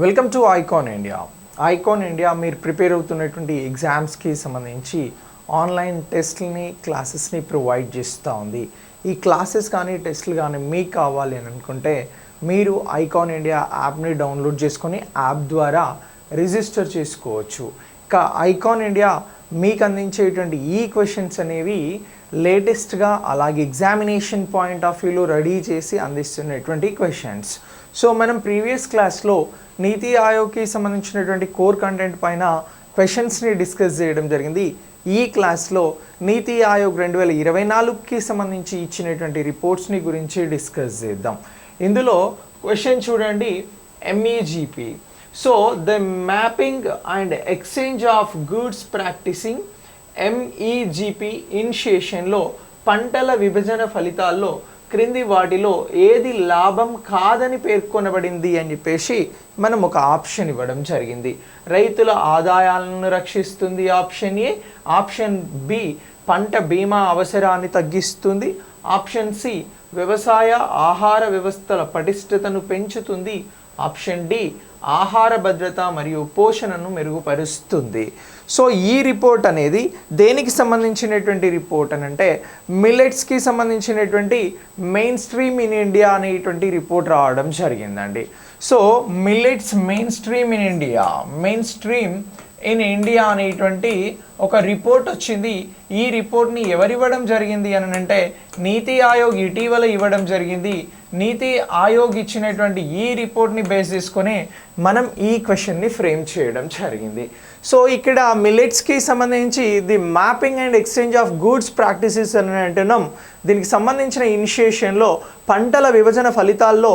Welcome to icon India icon India మీరు prepare అవుతున్నటువంటి ఎగ్జామ్స్కి సంబంధించి ఆన్లైన్ టెస్ట్ని క్లాసెస్ని ప్రొవైడ్ చేస్తూ ఉంది. ఈ క్లాసెస్ కానీ టెస్ట్లు కానీ మీకు కావాలి అని అనుకుంటే మీరు ఐకాన్ ఇండియా యాప్ని డౌన్లోడ్ చేసుకొని యాప్ ద్వారా రిజిస్టర్ చేసుకోవచ్చు. ఇక ఐకాన్ ఇండియా మీకు అందించేటువంటి ఈ క్వశ్చన్స్ అనేవి లేటెస్ట్గా అలాగే ఎగ్జామినేషన్ పాయింట్ ఆఫ్ వ్యూలో రెడీ చేసి అందిస్తున్నటువంటి క్వశ్చన్స్ సో మనం ప్రీవియస్ క్లాస్లో నీతి ఆయోగ్కి సంబంధించినటువంటి కోర్ కంటెంట్ పైన క్వశ్చన్స్ని డిస్కస్ చేయడం జరిగింది. ఈ క్లాస్లో నీతి ఆయోగ్ రెండు వేల ఇరవై నాలుగుకి సంబంధించి ఇచ్చినటువంటి రిపోర్ట్స్ని గురించి డిస్కస్ చేద్దాం. ఇందులో క్వశ్చన్ చూడండి MEGP so the mapping and exchange of goods practising MEGP ఇనిషియేషన్లో పంటల విభజన ఫలితాల్లో క్రింది వాటిలో ఏది లాభం కాదని పేర్కొనబడింది అని చెప్పేసి మనం ఒక ఆప్షన్ ఇవ్వడం జరిగింది. రైతుల ఆదాయాలను రక్షిస్తుంది ఆప్షన్ ఏ ఆప్షన్ బి పంట బీమా అవసరాన్ని తగ్గిస్తుంది ఆప్షన్ సి వ్యవసాయ ఆహార వ్యవస్థల పటిష్టతను పెంచుతుంది ఆప్షన్ డి ఆహార భద్రత మరియు పోషణను మెరుగుపరుస్తుంది. సో ఈ రిపోర్ట్ అనేది దేనికి సంబంధించినటువంటి రిపోర్ట్ అని అంటే మిల్లెట్స్కి సంబంధించినటువంటి మెయిన్ స్ట్రీమ్ ఇన్ ఇండియా అనేటువంటి రిపోర్ట్ రావడం జరిగిందండి. So millets main stream in India main stream in India అనేటువంటి ఒక రిపోర్ట్ వచ్చింది. ఈ రిపోర్ట్ని ఎవరివ్వడం జరిగింది అని అంటే నీతి ఆయోగ్ ఇటీవల ఇవ్వడం జరిగింది. నీతి ఆయోగ్ ఇచ్చినటువంటి ఈ రిపోర్ట్ని బేస్ చేసుకొని మనం ఈ క్వశ్చన్ని ఫ్రేమ్ చేయడం జరిగింది. సో ఇక్కడ మిలిట్స్కి సంబంధించి the mapping and exchange of goods practices అని అంటున్నాం. దీనికి సంబంధించిన ఇనిషియేషన్లో పంటల విభజన ఫలితాల్లో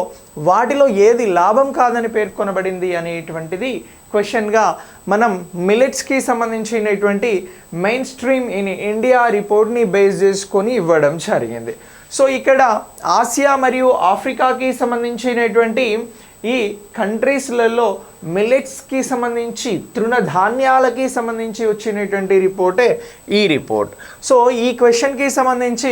వాటిలో ఏది లాభం కాదని పేర్కొనబడింది అనేటువంటిది క్వశ్చన్గా మనం మిల్లెట్స్కి సంబంధించినటువంటి మెయిన్ స్ట్రీమ్ ఇన్ ఇండియా రిపోర్ట్ని బేస్ చేసుకొని ఇవ్వడం జరిగింది. సో ఇక్కడ ఆసియా మరియు ఆఫ్రికాకి సంబంధించినటువంటి ఈ కంట్రీస్లలో మిల్లెట్స్కి సంబంధించి తృణధాన్యాలకి సంబంధించి వచ్చినటువంటి రిపోర్టే ఈ రిపోర్ట్. సో ఈ క్వశ్చన్కి సంబంధించి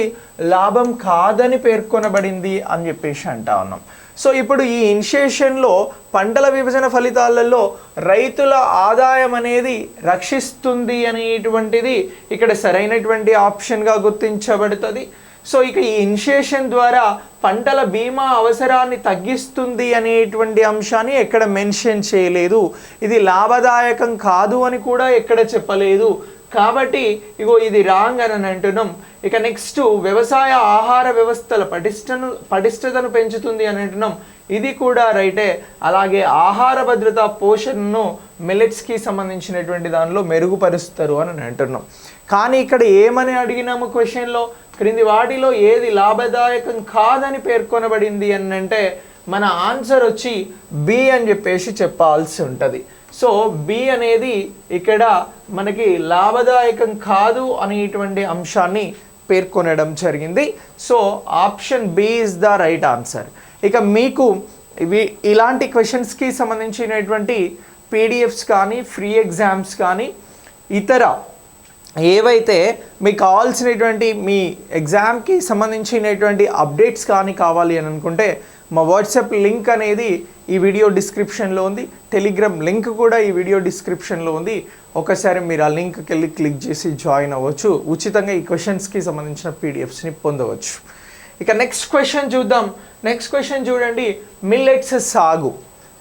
లాభం కాదని పేర్కొనబడింది అని చెప్పేసి అంటా ఉన్నాం. సో ఇప్పుడు ఈ ఇన్షియేషన్లో పంటల విభజన ఫలితాలలో రైతుల ఆదాయం అనేది రక్షిస్తుంది అనేటువంటిది ఇక్కడ సరైనటువంటి ఆప్షన్గా గుర్తించబడుతుంది. సో ఇక ఈ ఇన్షియేషన్ ద్వారా పంటల బీమా అవసరాన్ని తగ్గిస్తుంది అనేటువంటి అంశాన్ని ఎక్కడ మెన్షన్ చేయలేదు. ఇది లాభదాయకం కాదు అని కూడా ఎక్కడ చెప్పలేదు. కాబట్టి ఇగో ఇది రాంగ్ అని అంటున్నాం. ఇక నెక్స్ట్ వ్యవసాయ ఆహార వ్యవస్థల పటిష్టను పటిష్టతను పెంచుతుంది అని అంటున్నాం. ఇది కూడా రైటే అలాగే ఆహార భద్రత పోషణను మిలెట్స్కి సంబంధించినటువంటి దానిలో మెరుగుపరుస్తారు అని అంటున్నాం. కానీ ఇక్కడ ఏమని అడిగినాము క్వశ్చన్లో క్రింది వాటిలో ఏది లాభదాయకం కాదని పేర్కొనబడింది అనంటే అంటే మన ఆన్సర్ వచ్చి బి అని చెప్పేసి చెప్పాల్సి ఉంటుంది. సో బి అనేది ఇక్కడ మనకి లాభదాయకం కాదు అనేటువంటి అంశాన్ని పేర్కొనడం జరిగింది. So option B is the right answer ఇక మీకు ఇవి ఇలాంటి క్వశ్చన్స్కి సంబంధించినటువంటి పీడిఎఫ్స్ కానీ ఫ్రీ ఎగ్జామ్స్ కానీ ఇతర ఏవైతే మీకు కావాల్సినటువంటి మీ ఎగ్జామ్కి సంబంధించినటువంటి అప్డేట్స్ కానీ కావాలి అని అనుకుంటే మా వాట్సాప్ లింక్ అనేది ఈ వీడియో డిస్క్రిప్షన్లో ఉంది. టెలిగ్రామ్ లింక్ కూడా ఈ వీడియో డిస్క్రిప్షన్లో ఉంది. ఒకసారి మీరు ఆ లింక్కి వెళ్ళి క్లిక్ చేసి జాయిన్ అవ్వచ్చు. ఉచితంగా ఈ క్వశ్చన్స్కి సంబంధించిన పీడిఎఫ్స్ని పొందవచ్చు. ఇక నెక్స్ట్ క్వశ్చన్ చూద్దాం. నెక్స్ట్ క్వశ్చన్ చూడండి. మిల్లెట్స్ సాగు.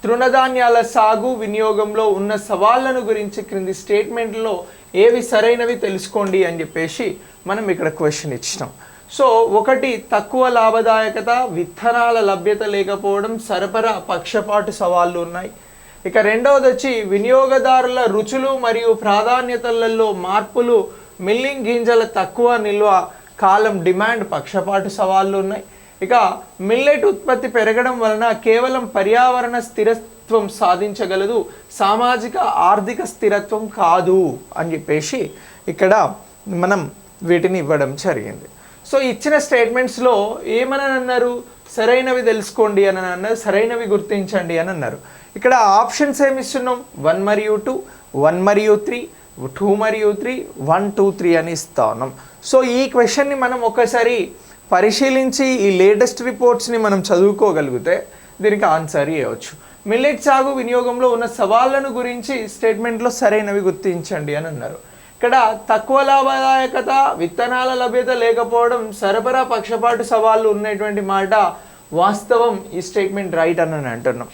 తృణధాన్యాల సాగు వినియోగంలో ఉన్న సవాళ్ళను గురించి క్రింది స్టేట్మెంట్లో ఏవి సరైనవి తెలుసుకోండి అని చెప్పేసి మనం ఇక్కడ క్వశ్చన్ ఇచ్చినాం. సో ఒకటి తక్కువ లాభదాయకత విత్తనాల లభ్యత లేకపోవడం సరఫరా పక్షపాటు సవాళ్ళు ఉన్నాయి. ఇక రెండవది వచ్చి వినియోగదారుల రుచులు మరియు ప్రాధాన్యతలలో మార్పులు మిల్లింగ్ గింజల తక్కువ నిల్వ కాలం డిమాండ్ పక్షపాటు సవాళ్ళు ఉన్నాయి. ఇక మిల్లెట్ ఉత్పత్తి పెరగడం వలన కేవలం పర్యావరణ స్థిర స్థిరత్వం సాధించగలదు సామాజిక ఆర్థిక స్థిరత్వం కాదు అని చెప్పేసి ఇక్కడ మనం వీటిని ఇవ్వడం జరిగింది. సో ఇచ్చిన స్టేట్మెంట్స్లో ఏమని అన్నారు సరైనవి తెలుసుకోండి అని అన్నారు సరైనవి గుర్తించండి అని అన్నారు ఇక్కడ ఆప్షన్స్ ఏమి ఇస్తున్నాం? వన్ మరియు టూ వన్ మరియు త్రీ టూ మరియు త్రీ వన్ టూ త్రీ అని ఇస్తా ఉన్నాం సో ఈ క్వశ్చన్ని మనం ఒకసారి పరిశీలించి ఈ లేటెస్ట్ రిపోర్ట్స్ని మనం చదువుకోగలిగితే దీనికి ఆన్సర్ ఇవ్వచ్చు. మిల్లెట్ సాగు వినియోగంలో ఉన్న సవాళ్ళను గురించి స్టేట్మెంట్లో సరైనవి గుర్తించండి అని అన్నారు. ఇక్కడ తక్కువ లాభదాయకత విత్తనాల లభ్యత లేకపోవడం సరఫరా పక్షపాటు సవాళ్ళు ఉన్నటువంటి మాట వాస్తవం ఈ స్టేట్మెంట్ రైట్ అని అంటున్నాం.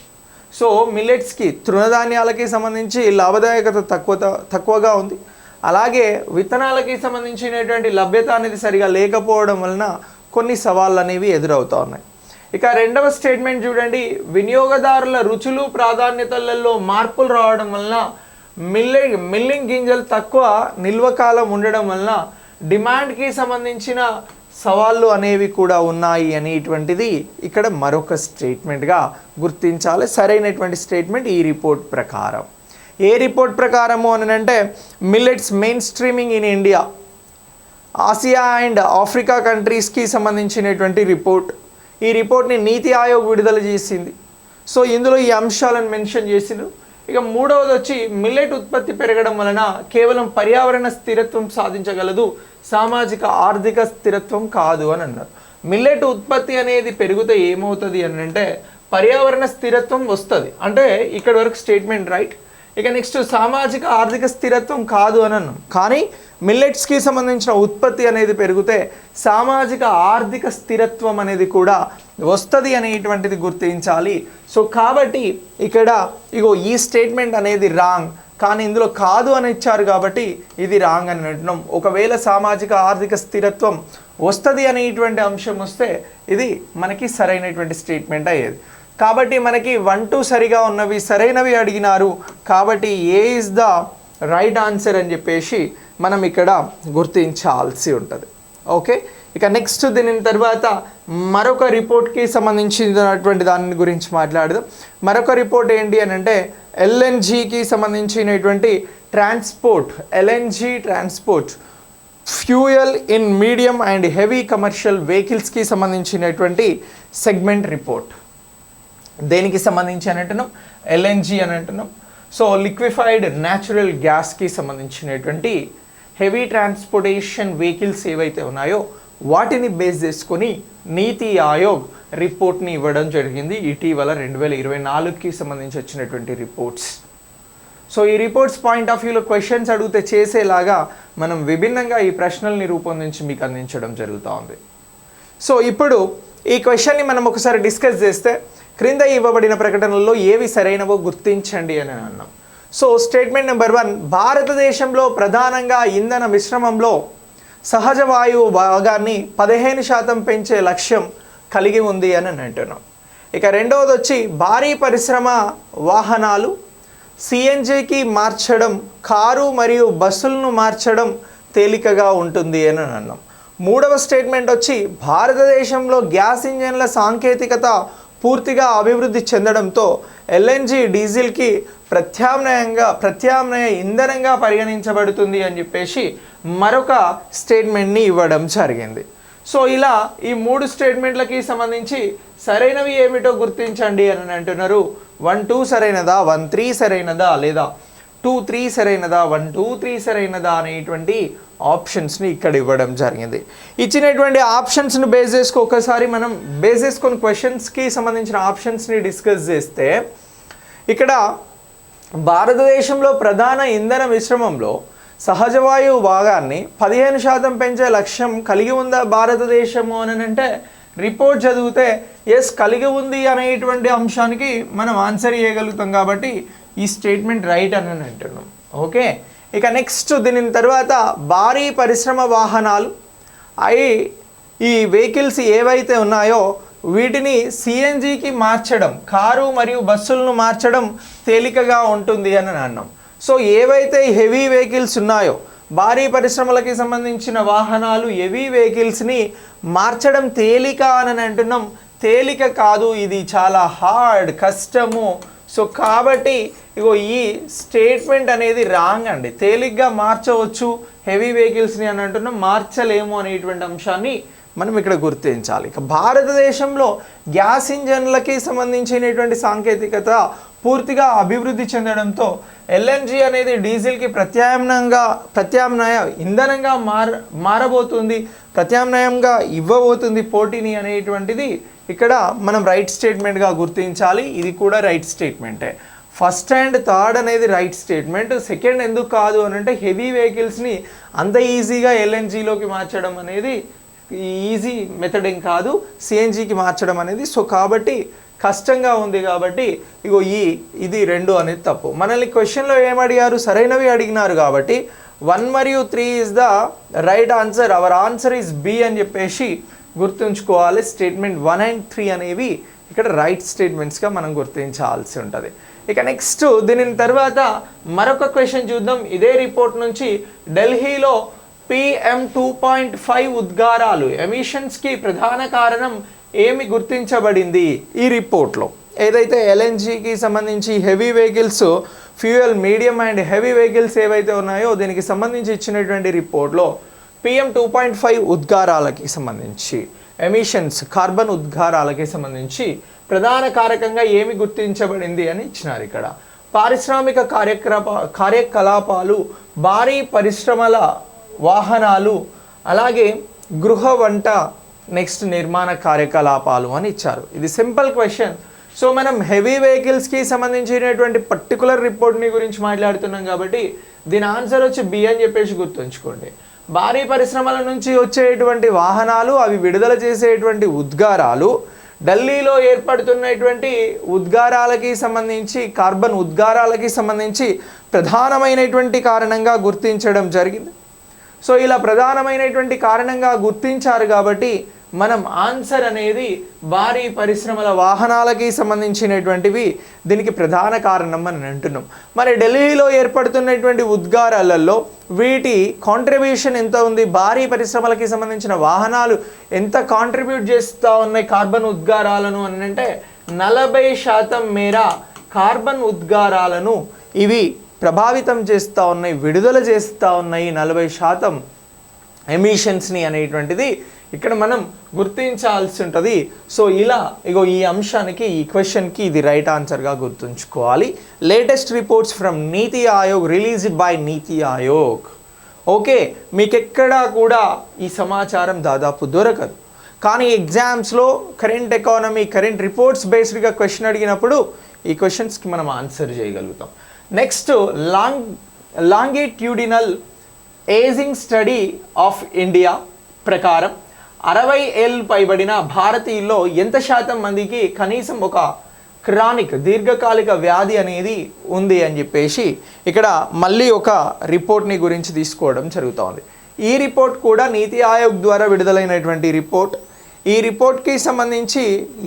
సో మిల్లెట్స్కి తృణధాన్యాలకి సంబంధించి లాభదాయకత తక్కువ తక్కువగా ఉంది. అలాగే విత్తనాలకి సంబంధించినటువంటి లభ్యత అనేది సరిగా లేకపోవడం వలన కొన్ని సవాళ్ళు అనేవి ఎదురవుతూ ఉన్నాయి. ఇక రెండవ స్టేట్మెంట్ చూడండి. వినియోగదారుల రుచులు ప్రాధాన్యతలలో మార్పులు రావడం వలన మిల్లె మిల్లింగ్ గింజలు తక్కువ నిల్వ కాలం ఉండడం వలన డిమాండ్కి సంబంధించిన సవాళ్ళు అనేవి కూడా ఉన్నాయి అనేటువంటిది ఇక్కడ మరొక స్టేట్మెంట్గా గుర్తించాలి. సరైనటువంటి స్టేట్మెంట్ ఈ రిపోర్ట్ ప్రకారం. ఏ రిపోర్ట్ ప్రకారము అని అంటే millets main streaming in India. Asia and Africa కంట్రీస్కి సంబంధించినటువంటి రిపోర్ట్. ఈ రిపోర్ట్ని నీతి ఆయోగ్ విడుదల చేసింది. సో ఇందులో ఈ అంశాలను మెన్షన్ చేసిండ్రు ఇక మూడవది వచ్చి మిల్లెట్ ఉత్పత్తి పెరగడం వలన కేవలం పర్యావరణ స్థిరత్వం సాధించగలదు సామాజిక ఆర్థిక స్థిరత్వం కాదు అని అన్నారు. మిల్లెట్ ఉత్పత్తి అనేది పెరిగితే ఏమవుతుంది అని అంటే పర్యావరణ స్థిరత్వం వస్తుంది. అంటే ఇక్కడ వరకు స్టేట్మెంట్ రైట్ ఇక నెక్స్ట్ సామాజిక ఆర్థిక స్థిరత్వం కాదు అని అన్నాం. కానీ మిల్లెట్స్కి సంబంధించిన ఉత్పత్తి అనేది పెరిగితే సామాజిక ఆర్థిక స్థిరత్వం అనేది కూడా వస్తుంది అనేటువంటిది గుర్తించాలి. సో కాబట్టి ఇక్కడ ఇగో ఈ స్టేట్మెంట్ అనేది రాంగ్ కానీ ఇందులో కాదు అని ఇచ్చారు కాబట్టి ఇది రాంగ్ అని అంటున్నాం ఒకవేళ సామాజిక ఆర్థిక స్థిరత్వం వస్తుంది అనేటువంటి అంశం వస్తే ఇది మనకి సరైనటువంటి స్టేట్మెంట్ అయ్యేది. కాబట్టి మనకి వన్ టూ సరిగా ఉన్నవి సరైనవి అడిగినారు. కాబట్టి A is the right answer అని చెప్పేసి మనం ఇక్కడ గుర్తించాల్సి ఉంటుంది. ఓకే ఇక నెక్స్ట్ దీని తర్వాత మరొక రిపోర్ట్కి సంబంధించినటువంటి దాని గురించి మాట్లాడదాం. మరొక రిపోర్ట్ ఏంటి అని అంటే ఎల్ఎన్జికి సంబంధించినటువంటి transport LNG transport fuel in medium and heavy commercial వెహికల్స్కి సంబంధించినటువంటి సెగ్మెంట్ రిపోర్ట్ దేనికి సంబంధించి అని అంటున్నాం? ఎల్ఎన్జి అని అంటున్నాం. సో లిక్విఫైడ్ న్యాచురల్ గ్యాస్కి సంబంధించినటువంటి హెవీ ట్రాన్స్పోర్టేషన్ వెహికల్స్ ఏవైతే ఉన్నాయో వాటిని బేస్ చేసుకొని నీతి ఆయోగ్ రిపోర్ట్ని ఇవ్వడం జరిగింది. ఇటీవల రెండు వేల ఇరవై నాలుగుకి సంబంధించి వచ్చినటువంటి రిపోర్ట్స్ సో ఈ రిపోర్ట్స్ పాయింట్ ఆఫ్ వ్యూలో క్వశ్చన్స్ అడిగితే చేసేలాగా మనం విభిన్నంగా ఈ ప్రశ్నల్ని రూపొందించి మీకు అందించడం జరుగుతూ ఉంది. సో ఇప్పుడు ఈ క్వశ్చన్ని మనం ఒకసారి డిస్కస్ చేస్తే క్రింద ఇవ్వబడిన ప్రకటనల్లో ఏవి సరైనవో గుర్తించండి అని అన్నాం. సో స్టేట్మెంట్ నెంబర్ వన్ భారతదేశంలో ప్రధానంగా ఇంధన మిశ్రమంలో సహజ వాయువు భాగాన్ని పదిహేను శాతం పెంచే లక్ష్యం కలిగి ఉంది అని అంటున్నాం. ఇక రెండవది వచ్చి భారీ పరిశ్రమ వాహనాలు సిఎన్జికి మార్చడం కారు మరియు బస్సులను మార్చడం తేలికగా ఉంటుంది అని అన్నాం. మూడవ స్టేట్మెంట్ వచ్చి భారతదేశంలో గ్యాస్ ఇంజన్ల సాంకేతికత పూర్తిగా అభివృద్ధి చెందడంతో ఎల్ఎన్జి డీజిల్కి ప్రత్యామ్నాయంగా ప్రత్యామ్నాయ ఇంధనంగా పరిగణించబడుతుంది అని చెప్పేసి మరొక స్టేట్మెంట్ని ఇవ్వడం జరిగింది. సో ఇలా ఈ మూడు స్టేట్మెంట్లకి సంబంధించి సరైనవి ఏమిటో గుర్తించండి అని అంటున్నారు. వన్ టూ సరైనదా? వన్ త్రీ సరైనదా? లేదా టూ త్రీ సరైనదా వన్ టూ త్రీ సరైనదా అనేటువంటి ఆప్షన్స్ని ఇక్కడ ఇవ్వడం జరిగింది. ఇచ్చినటువంటి ఆప్షన్స్ని బేస్ చేసుకు ఒకసారి మనం బేస్ చేసుకొని క్వశ్చన్స్కి సంబంధించిన ఆప్షన్స్ని డిస్కస్ చేస్తే ఇక్కడ భారతదేశంలో ప్రధాన ఇంధన మిశ్రమంలో సహజ వాయువు భాగాన్ని పదిహేను శాతం పెంచే లక్ష్యం కలిగి ఉందా భారతదేశము అని అంటే రిపోర్ట్ చదివితే ఎస్ కలిగి ఉంది అనేటువంటి అంశానికి మనం ఆన్సర్ చేయగలుగుతాం కాబట్టి ఈ స్టేట్మెంట్ రైట్ అని అంటున్నాం ఓకే? ఇక నెక్స్ట్ దీని తర్వాత భారీ పరిశ్రమ వాహనాలు అవి ఈ వెహికల్స్ ఏవైతే ఉన్నాయో వీటిని సిఎన్జికి మార్చడం కారు మరియు బస్సులను మార్చడం తేలికగా ఉంటుంది అని అన్నాం. సో ఏవైతే హెవీ వెహికల్స్ ఉన్నాయో భారీ పరిశ్రమలకి సంబంధించిన వాహనాలు హెవీ వెహికల్స్ని మార్చడం తేలిక అని అంటున్నాం. తేలిక కాదు ఇది చాలా హార్డ్ కష్టము. సో కాబట్టి ఇగో ఈ స్టేట్మెంట్ అనేది రాంగ్ అండి. తేలిగ్గా మార్చవచ్చు హెవీ వెహికల్స్ని అని అంటున్నాం మార్చలేము అనేటువంటి అంశాన్ని మనం ఇక్కడ గుర్తించాలి. ఇక భారతదేశంలో గ్యాస్ ఇంజన్లకి సంబంధించినటువంటి సాంకేతికత పూర్తిగా అభివృద్ధి చెందడంతో ఎల్ఎన్జి అనేది డీజిల్కి ప్రత్యామ్నాయంగా ప్రత్యామ్నాయ ఇంధనంగా మార మారబోతుంది ప్రత్యామ్నాయంగా ఇవ్వబోతుంది పోటీని అనేటువంటిది ఇక్కడ మనం రైట్ స్టేట్మెంట్గా గుర్తించాలి. ఇది కూడా రైట్ స్టేట్మెంటే. ఫస్ట్ అండ్ థర్డ్ అనేది రైట్ స్టేట్మెంట్. సెకండ్ ఎందుకు కాదు అని అంటే హెవీ వెహికల్స్ని అంత ఈజీగా ఎల్ఎన్జీలోకి మార్చడం అనేది ఈజీ మెథడ్ ఏం కాదు. సిఎన్జికి మార్చడం అనేది. సో కాబట్టి కష్టంగా ఉంది కాబట్టి ఇగో ఈ ఇది రెండు అనేది తప్పు. మనల్ని క్వశ్చన్లో ఏమడిగారు సరైనవి అడిగినారు కాబట్టి వన్ మరియు three is the right answer our answer is B అని చెప్పేసి గుర్తుంచుకోవాలి. స్టేట్మెంట్ వన్ అండ్ త్రీ అనేవి ఇక్కడ రైట్ స్టేట్మెంట్స్గా మనం గుర్తించాల్సి ఉంటుంది. ఇక నెక్స్ట్ దీని తర్వాత మరొక క్వశ్చన్ చూద్దాం. ఇదే రిపోర్ట్ నుంచి ఢిల్లీలో పిఎం టూ పాయింట్ ఫైవ్ ఉద్గారాలు. ఎమిషన్స్కి ప్రధాన కారణం ఏమి గుర్తించబడింది? ఈ రిపోర్ట్లో. ఏదైతే ఎల్ఎన్జికి సంబంధించి heavy vehicles fuel medium and heavy vehicles ఏవైతే ఉన్నాయో దీనికి సంబంధించి ఇచ్చినటువంటి రిపోర్ట్లో పిఎం టూ పాయింట్ ఫైవ్ ఉద్గారాలకి సంబంధించి ఎమిషన్స్ కార్బన్ ఉద్గారాలకి సంబంధించి ప్రధాన కారకంగా ఏమి గుర్తించబడింది అని ఇచ్చినారు ఇక్కడ. పారిశ్రామిక కార్యక్రమ కార్యకలాపాలు భారీ పరిశ్రమల వాహనాలు అలాగే గృహ వంట నెక్స్ట్ నిర్మాణ కార్యకలాపాలు అని ఇచ్చారు. ఇది సింపుల్ క్వశ్చన్. సో మనం హెవీ వెహికల్స్కి సంబంధించినటువంటి పర్టికులర్ రిపోర్ట్ని గురించి మాట్లాడుతున్నాం కాబట్టి దీని ఆన్సర్ వచ్చి బి అని చెప్పేసి గుర్తుంచుకోండి. భారీ పరిశ్రమల నుంచి వచ్చేటువంటి వాహనాలు అవి విడుదల చేసేటువంటి ఉద్గారాలు ఢిల్లీలో ఏర్పడుతున్నటువంటి ఉద్గారాలకి సంబంధించి కార్బన్ ఉద్గారాలకి సంబంధించి ప్రధానమైనటువంటి కారణంగా గుర్తించడం జరిగింది. సో ఇలా ప్రధానమైనటువంటి కారణంగా గుర్తించారు కాబట్టి మనం ఆన్సర్ అనేది భారీ పరిశ్రమల వాహనాలకి సంబంధించినటువంటివి దీనికి ప్రధాన కారణం అని అంటున్నాం. మరి ఢిల్లీలో ఏర్పడుతున్నటువంటి ఉద్గారాలలో వీటి కాంట్రిబ్యూషన్ ఎంత ఉంది? భారీ పరిశ్రమలకి సంబంధించిన వాహనాలు ఎంత కాంట్రిబ్యూట్ చేస్తూ ఉన్నాయి కార్బన్ ఉద్గారాలను అని అంటే నలభై శాతం మేర కార్బన్ ఉద్గారాలను ఇవి ప్రభావితం చేస్తూ ఉన్నాయి విడుదల చేస్తూ ఉన్నాయి నలభై శాతం ఎమిషన్స్ని అనేటువంటిది ఇక్కడ మనం గుర్తించాల్సి ఉంటుంది. సో ఇలా ఇగో ఈ అంశానికి ఈ క్వశ్చన్కి ఇది రైట్ ఆన్సర్గా గుర్తుంచుకోవాలి. Latest reports from NITI Aayog released by NITI Aayog. Okay మీకు ఎక్కడా కూడా ఈ సమాచారం దాదాపు దొరకదు. కానీ ఎగ్జామ్స్లో కరెంట్ ఎకానమీ కరెంట్ రిపోర్ట్స్ బేస్డ్గా క్వశ్చన్ అడిగినప్పుడు ఈ క్వశ్చన్స్కి మనం ఆన్సర్ చేయగలుగుతాం. Next long longitudinal ageing study of India ప్రకారం అరవై ఏళ్ళు పైబడిన భారతీయుల్లో ఎంత శాతం మందికి కనీసం ఒక క్రానిక్ దీర్ఘకాలిక వ్యాధి అనేది ఉంది అని చెప్పేసి ఇక్కడ మళ్ళీ ఒక రిపోర్ట్ని గురించి తీసుకోవడం జరుగుతోంది. ఈ రిపోర్ట్ కూడా నీతి ఆయోగ్ ద్వారా విడుదలైనటువంటి రిపోర్ట్ ఈ రిపోర్ట్కి సంబంధించి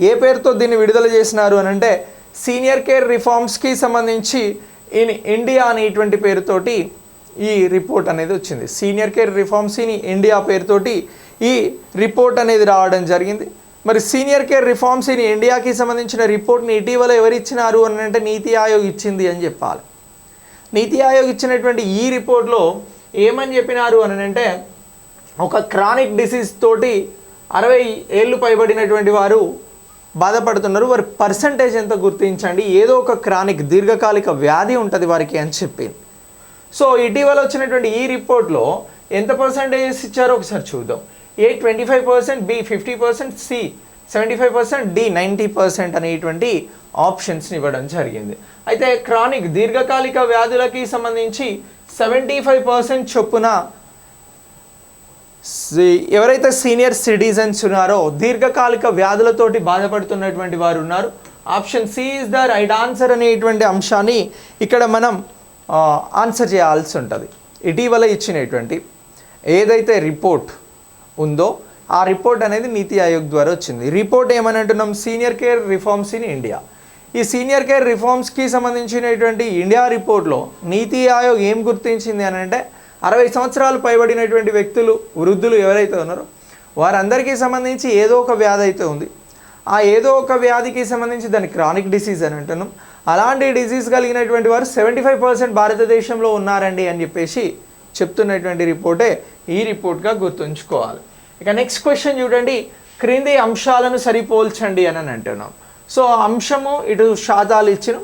ఏ పేరుతో దీన్ని విడుదల చేసినారు అని అంటే సీనియర్ కేర్ రిఫార్మ్స్కి సంబంధించి ఇన్ ఇండియా అనేటువంటి పేరుతోటి ఈ రిపోర్ట్ అనేది వచ్చింది. Senior care reforms in India పేరుతోటి ఈ రిపోర్ట్ అనేది రావడం జరిగింది. మరి సీనియర్ కేర్ రిఫార్మ్స్ ఇన్ ఇండియాకి సంబంధించిన రిపోర్ట్ని ఇటీవల ఎవరు ఇచ్చినారు అని అంటే నీతి ఆయోగ్ ఇచ్చింది అని చెప్పాలి. నీతి ఆయోగ్ ఇచ్చినటువంటి ఈ రిపోర్ట్లో ఏమని చెప్పినారు అని అంటే ఒక క్రానిక్ డిసీజ్ తోటి అరవై ఏళ్ళు పైబడినటువంటి వారు బాధపడుతున్నారు. వారి పర్సంటేజ్ ఎంత గుర్తించండి. ఏదో ఒక క్రానిక్ దీర్ఘకాలిక వ్యాధి ఉంటుంది వారికి అని చెప్పింది సో ఇటీవల వచ్చినటువంటి ఈ రిపోర్ట్లో ఎంత పర్సంటేజెస్ ఇచ్చారో ఒకసారి చూద్దాం. A twenty five percent B fifty percent C seventy five percent D ninety percent అనేటువంటి ఆప్షన్స్ని ఇవ్వడం జరిగింది. అయితే క్రానిక్ దీర్ఘకాలిక వ్యాధులకి సంబంధించి సెవెంటీ ఫైవ్ పర్సెంట్ చొప్పున ఎవరైతే సీనియర్ సిటిజన్స్ ఉన్నారో దీర్ఘకాలిక వ్యాధులతోటి బాధపడుతున్నటువంటి వారు ఉన్నారు. Option C is the right answer అనేటువంటి అంశాన్ని ఇక్కడ మనం ఆన్సర్ చేయాల్సి ఉంటుంది. ఇటీవల ఇచ్చినటువంటి ఏదైతే రిపోర్ట్ ఉందో ఆ రిపోర్ట్ అనేది నీతి ఆయోగ్ ద్వారా వచ్చింది. రిపోర్ట్ ఏమని అంటున్నాం? Senior care reforms in India. ఈ సీనియర్ కేర్ రిఫార్మ్స్కి సంబంధించినటువంటి ఇండియా రిపోర్ట్లో నీతి ఆయోగ్ ఏం గుర్తించింది అని అంటే అరవై సంవత్సరాలు పైబడినటువంటి వ్యక్తులు వృద్ధులు ఎవరైతే ఉన్నారో వారందరికీ సంబంధించి ఏదో ఒక వ్యాధి అయితే ఉంది. ఆ ఏదో ఒక వ్యాధికి సంబంధించి దాన్ని క్రానిక్ డిసీజ్ అని అంటున్నాం. అలాంటి డిసీజ్ కలిగినటువంటి వారు సెవెంటీ ఫైవ్ పర్సెంట్ భారతదేశంలో ఉన్నారండి అని చెప్పేసి చెప్తున్నటువంటి రిపోర్టే ఈ రిపోర్ట్గా గుర్తుంచుకోవాలి. ఇక నెక్స్ట్ క్వశ్చన్ చూడండి. క్రింది అంశాలను సరిపోల్చండి అని అని అంటున్నాం. సో అంశము ఇటు శాతాలు ఇచ్చిన.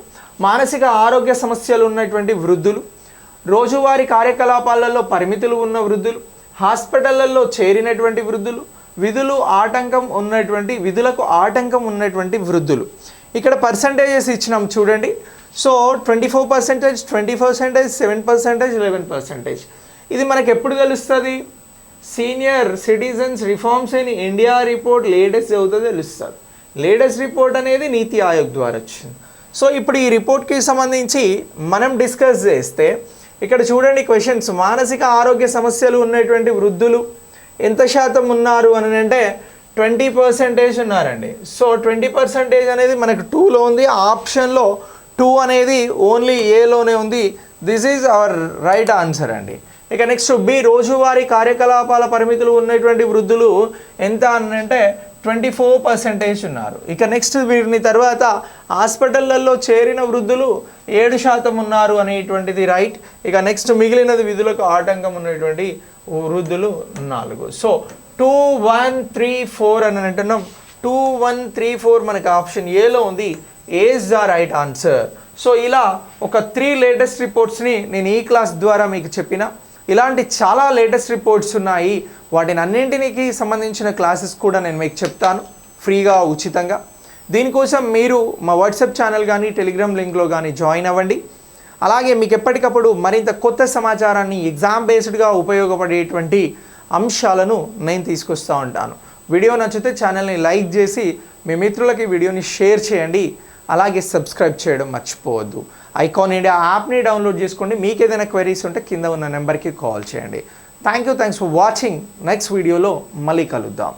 మానసిక ఆరోగ్య సమస్యలు ఉన్నటువంటి వృద్ధులు రోజువారీ కార్యకలాపాలలో పరిమితులు ఉన్న వృద్ధులు హాస్పిటళ్ళలో చేరినటువంటి వృద్ధులు విధులు ఆటంకం ఉన్నటువంటి విధులకు ఆటంకం ఉన్నటువంటి వృద్ధులు. ఇక్కడ పర్సంటేజెస్ ఇచ్చినాం చూడండి. So twenty four percentage twenty percentage seven percentage eleven percentage ఇది మనకు ఎప్పుడు తెలుస్తుంది? Senior citizens reforms in India report latest అవుతుంది తెలుస్తుంది. లేటెస్ట్ రిపోర్ట్ అనేది నీతి ఆయోగ్ ద్వారా వచ్చింది. సో ఇప్పుడు ఈ రిపోర్ట్కి సంబంధించి మనం డిస్కస్ చేస్తే ఇక్కడ చూడండి క్వశ్చన్స్ మానసిక ఆరోగ్య సమస్యలు ఉన్నటువంటి వృద్ధులు ఎంత శాతం ఉన్నారు అని అంటే ట్వంటీ పర్సెంటేజ్ ఉన్నారండి. సో ట్వంటీ పర్సెంటేజ్ అనేది మనకు టూలో ఉంది. ఆప్షన్లో టూ అనేది ఓన్లీ ఏలోనే ఉంది. This is our right answer అండి. ఇక నెక్స్ట్ బి రోజువారీ కార్యకలాపాల పరిమితులు ఉన్నటువంటి వృద్ధులు ఎంత అని అంటే ట్వంటీ ఫోర్ పర్సెంటేజ్ ఉన్నారు. ఇక నెక్స్ట్ వీరిని తర్వాత హాస్పిటళ్ళలో చేరిన వృద్ధులు ఏడు శాతం ఉన్నారు అనేటువంటిది రైట్ ఇక నెక్స్ట్ మిగిలినది విధులకు ఆటంకం ఉన్నటువంటి వృద్ధులు నాలుగు. So two one three four అని అంటున్నాం. టూ వన్ త్రీ ఫోర్ మనకి ఆప్షన్ ఏలో ఉంది. Is the right answer so ఇలా ఒక త్రీ లేటెస్ట్ రిపోర్ట్స్ని నేను ఈ క్లాస్ ద్వారా మీకు చెప్పిన. ఇలాంటి చాలా లేటెస్ట్ రిపోర్ట్స్ ఉన్నాయి. వాటిని అన్నింటికి సంబంధించిన క్లాసెస్ కూడా నేను మీకు చెప్తాను. ఫ్రీగా ఉచితంగా. దీనికోసం మీరు మా వాట్సాప్ ఛానల్ కానీ టెలిగ్రామ్ లింక్లో కానీ జాయిన్ అవ్వండి. అలాగే మీకు ఎప్పటికప్పుడు మరింత కొత్త సమాచారాన్ని ఎగ్జామ్ బేస్డ్గా ఉపయోగపడేటువంటి అంశాలను నేను తీసుకొస్తూ ఉంటాను. వీడియో నచ్చితే ఛానల్ని లైక్ చేసి మీ మిత్రులకి వీడియోని షేర్ చేయండి. అలాగే సబ్స్క్రైబ్ చేయడం మర్చిపోవద్దు. ఐకాన్ ఇండియా యాప్ని డౌన్లోడ్ చేసుకోండి. మీకు ఏదైనా క్వైరీస్ ఉంటే కింద ఉన్న నెంబర్కి కాల్ చేయండి. Thank you thanks for watching next వీడియోలో మళ్ళీ కలుద్దాం.